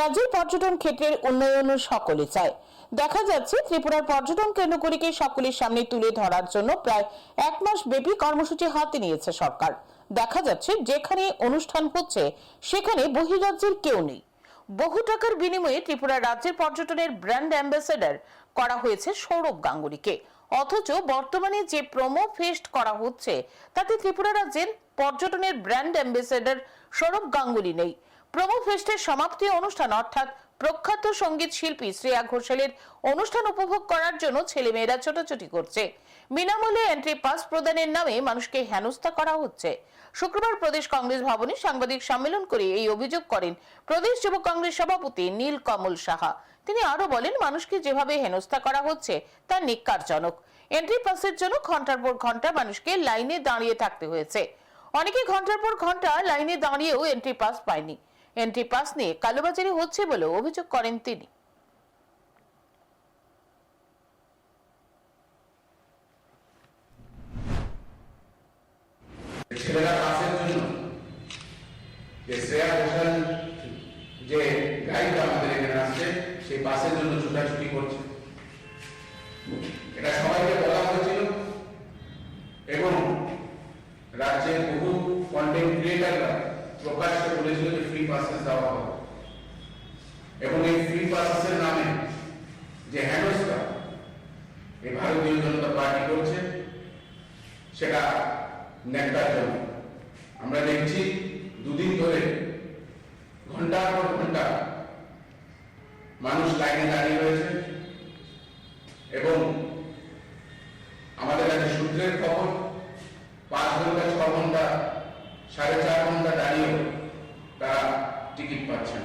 রাজ্যের পর্যটন ক্ষেত্রের উন্নয়ন সকলে চায়। দেখা যাচ্ছে, ত্রিপুরার পর্যটন কেন্দ্রগুলিকে সকলের সামনে তুলে ধরার জন্য প্রায় এক মাস ব্যাপী কর্মসূচি হাতে নিয়েছে সরকার। দেখা যাচ্ছে, যেখানে অনুষ্ঠান হচ্ছে, সেখানে বহিরাজ্যের কেউ নেই। বহু টাকার বিনিময়ে ত্রিপুরা রাজ্যের পর্যটনের ব্র্যান্ড অ্যাম্বাসেডর করা হয়েছে সৌরভ গাঙ্গুলিকে। অথচ বর্তমানে যে প্রোমো ফেস্ট করা হচ্ছে, তাতে ত্রিপুরা রাজ্যের পর্যটনের ব্র্যান্ড অ্যাম্বাসেডর সৌরভ গাঙ্গুলি নেই। প্রোমো ফেস্টের সমাপ্তি অনুষ্ঠান অর্থাৎ প্রখ্যাত সংগীত শিল্পী শ্রেয়া ঘোষালের অনুষ্ঠান উপভোগ করার জন্য ছেলেমেয়েরা ছোটাছুটি করছে। বিনামূল্যে এন্ট্রি পাস প্রদানের নামে মানুষকে হেনস্থা করা হচ্ছে। শুক্রবার প্রদেশ কংগ্রেস ভবনে সাংবাদিক সম্মেলন করে এই অভিযোগ করেন প্রদেশ যুব কংগ্রেস সভাপতি নীল কমল সাহা। তিনি আরও বলেন, মানুষকে যেভাবে হেনস্থা করা হচ্ছে, তা নিক্কারজনক এন্ট্রি পাসের জন্য ঘণ্টার পর ঘণ্টা মানুষকে লাইনে দাঁড়িয়ে থাকতে হয়েছে। অনেকে ঘণ্টার পর ঘণ্টা লাইনে দাঁড়িয়েও এন্ট্রি পাস পায়নি। এন্ট্রি পাস নিয়ে কালোবাজারি হচ্ছে বলে অভিযোগ করেন তিনি। যে গাইড আমাদের এখানে আসছে, সেই পাসের জন্য ছুটাছুটি করছে। এটা সবাইকে বলা হয়েছিল এবং প্রকাশ্যে কলেজগুলোকে ফ্রি পাসেস দেওয়া হবে। এবং এই ফ্রি পাসেসের নামে যে হেনস্থা এই ভারতীয় জনতা পার্টি করছে, সেটা নেতার জন্য। আমরা দেখছি দুদিন ধরে ঘণ্টার পর ঘণ্টা মানুষ লাইনে দাঁড়িয়ে রয়েছে এবং আমাদের কাছে সূত্রের খবর, পাঁচ ঘণ্টা, ছ ঘণ্টা সাড়ে চার ঘণ্টা দাঁড়িয়ে তারা টিকিট পাচ্ছেন।